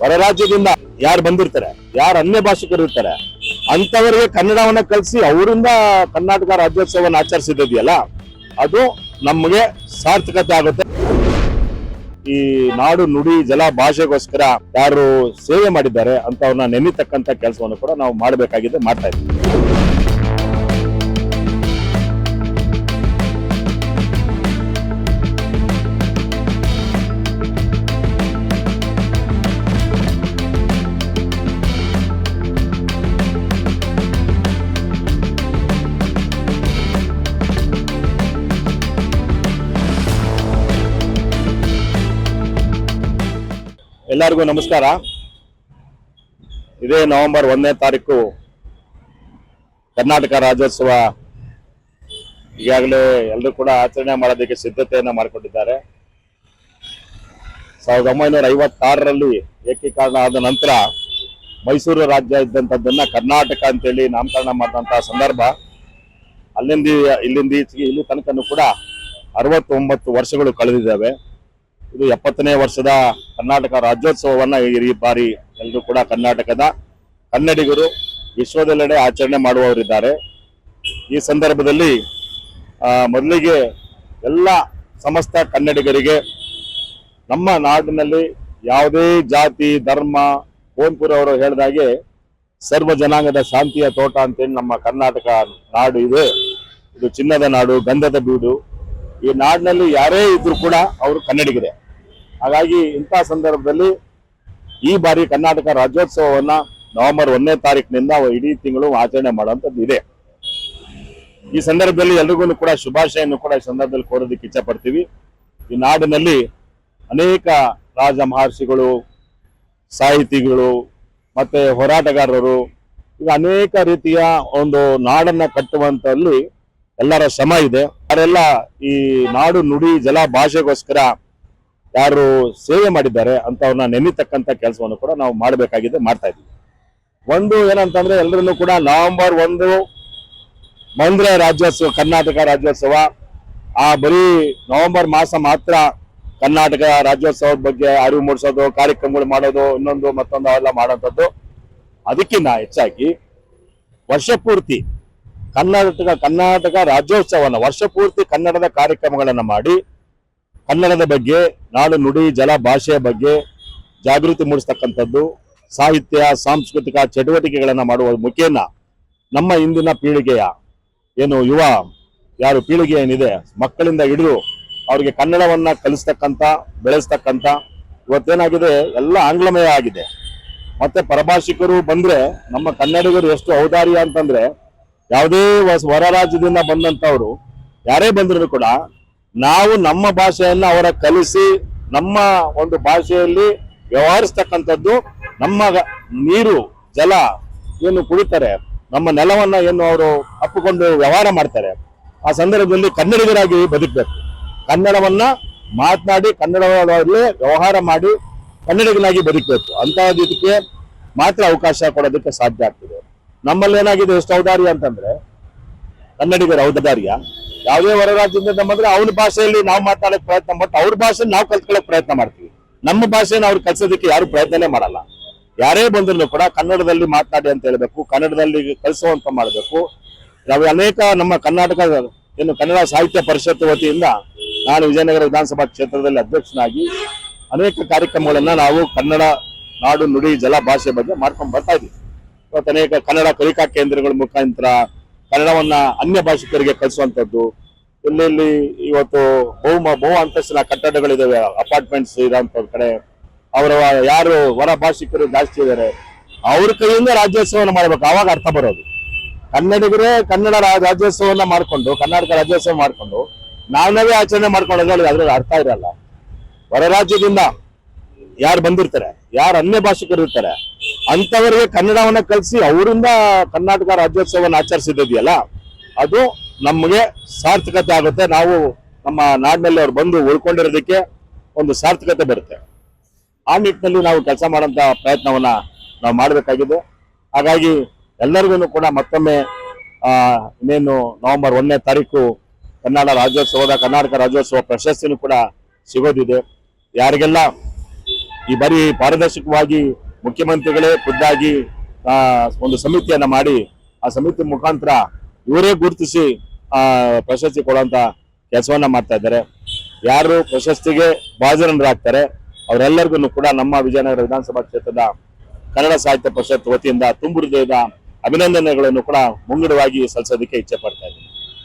ಹೊರ ರಾಜ್ಯದಿಂದ ಯಾರು ಬಂದಿರ್ತಾರೆ, ಯಾರು ಅನ್ಯ ಭಾಷಿಕರು ಇರ್ತಾರೆ ಅಂತವರಿಗೆ ಕನ್ನಡವನ್ನ ಕಲಿಸಿ ಅವರಿಂದ ಕರ್ನಾಟಕ ರಾಜ್ಯೋತ್ಸವವನ್ನು ಆಚರಿಸಿದ್ದಿದೆಯಲ್ಲ ಅದು ನಮಗೆ ಸಾರ್ಥಕತೆ ಆಗುತ್ತೆ. ಈ ನಾಡು ನುಡಿ ಜಲ ಭಾಷೆಗೋಸ್ಕರ ಯಾರು ಸೇವೆ ಮಾಡಿದ್ದಾರೆ ಅಂತವ್ರನ್ನ ನೆನೆತಕ್ಕಂತ ಕೆಲಸವನ್ನು ಕೂಡ ನಾವು ಮಾಡಬೇಕಾಗಿದೆ, ಮಾಡ್ತಾ ಇದ್ದೀವಿ. ಎಲ್ಲರಿಗೂ ನಮಸ್ಕಾರ. ಇದೇ ನವೆಂಬರ್ ಒಂದನೇ ತಾರೀಕು ಕರ್ನಾಟಕ ರಾಜ್ಯೋತ್ಸವ ಈಗಾಗಲೇ ಎಲ್ಲರೂ ಕೂಡ ಆಚರಣೆ ಮಾಡೋದಕ್ಕೆ ಸಿದ್ಧತೆಯನ್ನ ಮಾಡಿಕೊಂಡಿದ್ದಾರೆ. ಸಾವಿರದ ಒಂಬೈನೂರ ಐವತ್ತಾರರಲ್ಲಿ ಏಕೀಕರಣ ಆದ ನಂತರ ಮೈಸೂರು ರಾಜ್ಯ ಇದ್ದಂಥದ್ದನ್ನ ಕರ್ನಾಟಕ ಅಂತೇಳಿ ನಾಮಕರಣ ಮಾಡಿದಂತಹ ಸಂದರ್ಭ, ಅಲ್ಲಿಂದ ಇಲ್ಲಿಂದ ಇಲ್ಲಿ ತನಕನೂ ಕೂಡ ಅರವತ್ತೊಂಬತ್ತು ವರ್ಷಗಳು ಕಳೆದಿದ್ದಾವೆ. ಇದು ಎಪ್ಪತ್ತನೇ ವರ್ಷದ ಕರ್ನಾಟಕ ರಾಜ್ಯೋತ್ಸವವನ್ನ ಈ ಬಾರಿ ಎಲ್ಲರೂ ಕೂಡ ಕರ್ನಾಟಕದ ಕನ್ನಡಿಗರು ವಿಶ್ವದೆಲ್ಲೆಡೆ ಆಚರಣೆ ಮಾಡುವವರಿದ್ದಾರೆ. ಈ ಸಂದರ್ಭದಲ್ಲಿ ಮೊದಲಿಗೆ ಎಲ್ಲ ಸಮಸ್ತ ಕನ್ನಡಿಗರಿಗೆ ನಮ್ಮ ನಾಡಿನಲ್ಲಿ ಯಾವುದೇ ಜಾತಿ, ಧರ್ಮ ಓನ್ಪುರ ಅವರು ಹೇಳಿದಾಗೆ ಸರ್ವ ಜನಾಂಗದ ಶಾಂತಿಯ ತೋಟ ಅಂತೇಳಿ ನಮ್ಮ ಕರ್ನಾಟಕ ನಾಡು ಇದೆ. ಇದು ಚಿನ್ನದ ನಾಡು, ಗಂಧದ ಬೀಡು. ಈ ನಾಡಿನಲ್ಲಿ ಯಾರೇ ಇದ್ರು ಕೂಡ ಅವರು ಕನ್ನಡಿಗರೇ. ಹಾಗಾಗಿ ಇಂಥ ಸಂದರ್ಭದಲ್ಲಿ ಈ ಬಾರಿ ಕರ್ನಾಟಕ ರಾಜ್ಯೋತ್ಸವವನ್ನ ನವೆಂಬರ್ ಒಂದನೇ ತಾರೀಕಿನಿಂದ ಇಡೀ ತಿಂಗಳು ಆಚರಣೆ ಮಾಡುವಂಥದ್ದು ಇದೆ. ಈ ಸಂದರ್ಭದಲ್ಲಿ ಎಲ್ರಿಗೂ ಕೂಡ ಶುಭಾಶಯನ್ನು ಕೂಡ ಈ ಸಂದರ್ಭದಲ್ಲಿ ಕೋರೋದಕ್ಕೆ ಇಚ್ಛಪಡ್ತೀವಿ. ಈ ನಾಡಿನಲ್ಲಿ ಅನೇಕ ರಾಜ ಮಹರ್ಷಿಗಳು, ಸಾಹಿತಿಗಳು ಮತ್ತೆ ಹೋರಾಟಗಾರರು ಈಗ ಅನೇಕ ರೀತಿಯ ಒಂದು ನಾಡನ್ನ ಕಟ್ಟುವಂತಲ್ಲಿ ಎಲ್ಲರ ಶ್ರಮ ಇದೆ. ಅವರೆಲ್ಲ ಈ ನಾಡು ನುಡಿ ಜಲ ಭಾಷೆಗೋಸ್ಕರ ಯಾರು ಸೇವೆ ಮಾಡಿದ್ದಾರೆ ಅಂತವ್ರನ್ನ ನೆನಿತಕ್ಕಂತ ಕೆಲಸವನ್ನು ಕೂಡ ನಾವು ಮಾಡಬೇಕಾಗಿದೆ, ಮಾಡ್ತಾ ಇದ್ದೀವಿ. ಒಂದು ಏನಂತಂದ್ರೆ ಎಲ್ಲರನ್ನು ಕೂಡ ನವೆಂಬರ್ ಒಂದು ಮಂದ್ರೆ ರಾಜ್ಯೋತ್ಸವ, ಕರ್ನಾಟಕ ರಾಜ್ಯೋತ್ಸವ. ಆ ಬರೀ ನವೆಂಬರ್ ಮಾಸ ಮಾತ್ರ ಕರ್ನಾಟಕ ರಾಜ್ಯೋತ್ಸವದ ಬಗ್ಗೆ ಅರಿವು ಮೂಡಿಸೋದು, ಕಾರ್ಯಕ್ರಮಗಳು ಮಾಡೋದು, ಇನ್ನೊಂದು ಮತ್ತೊಂದು ಅವೆಲ್ಲ ಮಾಡೋಂಥದ್ದು ಅದಕ್ಕಿಂತ ಹೆಚ್ಚಾಗಿ ವರ್ಷ ಪೂರ್ತಿ ಕರ್ನಾಟಕ ಕರ್ನಾಟಕ ರಾಜ್ಯೋತ್ಸವನ ವರ್ಷ ಪೂರ್ತಿ ಕನ್ನಡದ ಕಾರ್ಯಕ್ರಮಗಳನ್ನು ಮಾಡಿ ಕನ್ನಡದ ಬಗ್ಗೆ, ನಾಡು ನುಡಿ, ಜಲ ಭಾಷೆಯ ಬಗ್ಗೆ ಜಾಗೃತಿ ಮೂಡಿಸ್ತಕ್ಕಂಥದ್ದು, ಸಾಹಿತ್ಯ, ಸಾಂಸ್ಕೃತಿಕ ಚಟುವಟಿಕೆಗಳನ್ನು ಮಾಡುವ ಮುಖೇನ ನಮ್ಮ ಇಂದಿನ ಪೀಳಿಗೆಯ ಏನು ಯುವ, ಯಾರು ಪೀಳಿಗೆ ಏನಿದೆ, ಮಕ್ಕಳಿಂದ ಹಿಡಿದು ಅವರಿಗೆ ಕನ್ನಡವನ್ನ ಕಲಿಸ್ತಕ್ಕಂಥ, ಬೆಳೆಸ್ತಕ್ಕಂಥ, ಇವತ್ತೇನಾಗಿದೆ, ಎಲ್ಲ ಆಂಗ್ಲಮಯ ಆಗಿದೆ. ಮತ್ತೆ ಪರಭಾಷಿಕರು ಬಂದ್ರೆ, ನಮ್ಮ ಕನ್ನಡಿಗರು ಎಷ್ಟು ಔದಾರ್ಯ ಅಂತಂದ್ರೆ, ಯಾವುದೇ ಹೊರ ರಾಜ್ಯದಿಂದ ಬಂದಂಥವರು, ಯಾರೇ ಬಂದರೂ ಕೂಡ ನಾವು ನಮ್ಮ ಭಾಷೆಯನ್ನು ಅವರ ಕಲಿಸಿ ನಮ್ಮ ಒಂದು ಭಾಷೆಯಲ್ಲಿ ವ್ಯವಹರಿಸ್ತಕ್ಕಂಥದ್ದು ನಮ್ಮ ನೀರು, ಜಲ ಏನು ಕುಡಿತಾರೆ, ನಮ್ಮ ನೆಲವನ್ನ ಏನು ಅವರು ಅಪ್ಪಿಕೊಂಡು ವ್ಯವಹಾರ ಮಾಡ್ತಾರೆ. ಆ ಸಂದರ್ಭದಲ್ಲಿ ಕನ್ನಡಿಗರಾಗಿ ಬದುಕಬೇಕು. ಕನ್ನಡವನ್ನ ಮಾತನಾಡಿ ಕನ್ನಡದಲ್ಲಿ ವ್ಯವಹಾರ ಮಾಡಿ ಕನ್ನಡಿಗನಾಗಿ ಬದುಕಬೇಕು. ಅಂತಹದಕ್ಕೆ ಮಾತ್ರ ಅವಕಾಶ ಕೊಡೋದಕ್ಕೆ ಸಾಧ್ಯ ಆಗ್ತದೆ. ನಮ್ಮಲ್ಲಿ ಏನಾಗಿದೆ ಎಷ್ಟು ಔದಾರ್ಯ ಅಂತಂದ್ರೆ, ಕನ್ನಡಿಗರ ಔದಾರ್ಯ. ಯಾವುದೇ ಹೊರ ರಾಜ್ಯದಿಂದ ಅವ್ರ ಭಾಷೆಯಲ್ಲಿ ನಾವು ಮಾತಾಡಕ್ ಪ್ರಯತ್ನ ಮಾಡ್ತೀವಿ ಅವ್ರ ಭಾಷೆ ನಾವು ಕಲ್ತ್ಕೊಳ್ಳೋಕೆ ಪ್ರಯತ್ನ ಮಾಡ್ತೀವಿ. ನಮ್ಮ ಭಾಷೆನ ಅವ್ರು ಕಲ್ಸೋದಕ್ಕೆ ಯಾರು ಪ್ರಯತ್ನನೇ ಮಾಡಲ್ಲ. ಯಾರೇ ಬಂದ್ರು ಕೂಡ ಕನ್ನಡದಲ್ಲಿ ಮಾತನಾಡಿ ಅಂತ ಹೇಳ್ಬೇಕು, ಕನ್ನಡದಲ್ಲಿ ಕಲಿಸುವಂತ ಮಾಡಬೇಕು. ನಾವು ಅನೇಕ ನಮ್ಮ ಕರ್ನಾಟಕ, ಏನು ಕನ್ನಡ ಸಾಹಿತ್ಯ ಪರಿಷತ್ ವತಿಯಿಂದ ನಾನು ವಿಜಯನಗರ ವಿಧಾನಸಭಾ ಕ್ಷೇತ್ರದಲ್ಲಿ ಅಧ್ಯಕ್ಷನಾಗಿ ಅನೇಕ ಕಾರ್ಯಕ್ರಮಗಳನ್ನ ನಾವು ಕನ್ನಡ ನಾಡು ನುಡಿ ಜಲ ಭಾಷೆ ಬಗ್ಗೆ ಮಾಡ್ಕೊಂಡು ಬರ್ತಾ ಇದ್ದೀವಿ. ಇವತ್ತು ಅನೇಕ ಕನ್ನಡ ಕಲಿಕಾ ಕೇಂದ್ರಗಳ ಮುಖಾಂತರ ಕನ್ನಡವನ್ನ ಅನ್ಯ ಭಾಷಿಕರಿಗೆ ಕಲಿಸುವಂತದ್ದು ಎಲ್ಲೆಲ್ಲಿ ಇವತ್ತು ಬಹು ಬಹು ಅಂತಸ್ತಿನ ಕಟ್ಟಡಗಳಿದಾವೆ ಅಪಾರ್ಟ್ಮೆಂಟ್ಸ್ ಇರೋಂಥ ಕಡೆ. ಅವರ ಯಾರು ಹೊರ ಭಾಷಿಕರು ಜಾಸ್ತಿ ಇದ್ದಾರೆ ಅವ್ರ ಕೈಯಿಂದ ರಾಜ್ಯೋತ್ಸವನ ಮಾಡ್ಬೇಕು ಅವಾಗ ಅರ್ಥ ಬರೋದು. ಕನ್ನಡಿಗರೇ ಕನ್ನಡ ರಾಜ್ಯೋತ್ಸವನ ಮಾಡ್ಕೊಂಡು, ಕರ್ನಾಟಕ ರಾಜ್ಯೋತ್ಸವ ಮಾಡ್ಕೊಂಡು, ನಾವೇ ಆಚರಣೆ ಮಾಡ್ಕೊಂಡೋದ್ರೆ ಅದ್ರಲ್ಲಿ ಅರ್ಥ ಇರಲ್ಲ. ಹೊರ ರಾಜ್ಯದಿಂದ ಯಾರು ಬಂದಿರ್ತಾರೆ, ಯಾರು ಅನ್ಯ ಭಾಷಿಕರು ಇರ್ತಾರೆ ಅಂತವರಿಗೆ ಕನ್ನಡವನ್ನ ಕಲಿಸಿ ಅವರಿಂದ ಕರ್ನಾಟಕ ರಾಜ್ಯೋತ್ಸವವನ್ನು ಆಚರಿಸಿದೆಯಲ್ಲ ಅದು ನಮಗೆ ಸಾರ್ಥಕತೆ ಆಗುತ್ತೆ. ನಾವು ನಮ್ಮ ನಾಡಿನಲ್ಲಿ ಅವ್ರು ಬಂದು ಉಳ್ಕೊಂಡಿರೋದಕ್ಕೆ ಒಂದು ಸಾರ್ಥಕತೆ ಬರುತ್ತೆ. ಆ ನಿಟ್ಟಿನಲ್ಲಿ ನಾವು ಕೆಲಸ ಮಾಡೋಂಥ ಪ್ರಯತ್ನವನ್ನ ನಾವು ಮಾಡಬೇಕಾಗಿದೆ. ಹಾಗಾಗಿ ಎಲ್ಲರಿಗೂ ಕೂಡ ಮತ್ತೊಮ್ಮೆ ಇನ್ನೇನು ನವೆಂಬರ್ ಒಂದನೇ ತಾರೀಕು ಕನ್ನಡ ರಾಜ್ಯೋತ್ಸವದ, ಕರ್ನಾಟಕ ರಾಜ್ಯೋತ್ಸವ ಪ್ರಶಸ್ತಿನೂ ಕೂಡ ಸಿಗೋದಿದೆ. ಯಾರಿಗೆಲ್ಲ ಈ ಬಾರಿ ಪಾರದರ್ಶಕವಾಗಿ ಮುಖ್ಯಮಂತ್ರಿಗಳೇ ಖುದ್ದಾಗಿ ಒಂದು ಸಮಿತಿಯನ್ನ ಮಾಡಿ, ಆ ಸಮಿತಿ ಮುಖಾಂತರ ಇವರೇ ಗುರುತಿಸಿ, ಆ, ಪ್ರಶಸ್ತಿ ಕೊಡುವಂತ ಕೆಲಸವನ್ನ ಮಾಡ್ತಾ ಇದ್ದಾರೆ. ಯಾರು ಪ್ರಶಸ್ತಿಗೆ ಭಾಜನರಾಗ್ತಾರೆ, ಅವರೆಲ್ಲರಿಗೂ ಕೂಡ ನಮ್ಮ ವಿಜಯನಗರ ವಿಧಾನಸಭಾ ಕ್ಷೇತ್ರದ ಕನ್ನಡ ಸಾಹಿತ್ಯ ಪರಿಷತ್ ವತಿಯಿಂದ, ತುಂಬು ಅಭಿನಂದನೆಗಳನ್ನು ಕೂಡ ಮುಂಗಡವಾಗಿ ಸಲ್ಲಿಸೋದಕ್ಕೆ ಇಚ್ಛೆ ಪಡ್ತಾ ಇದ್ದೀನಿ.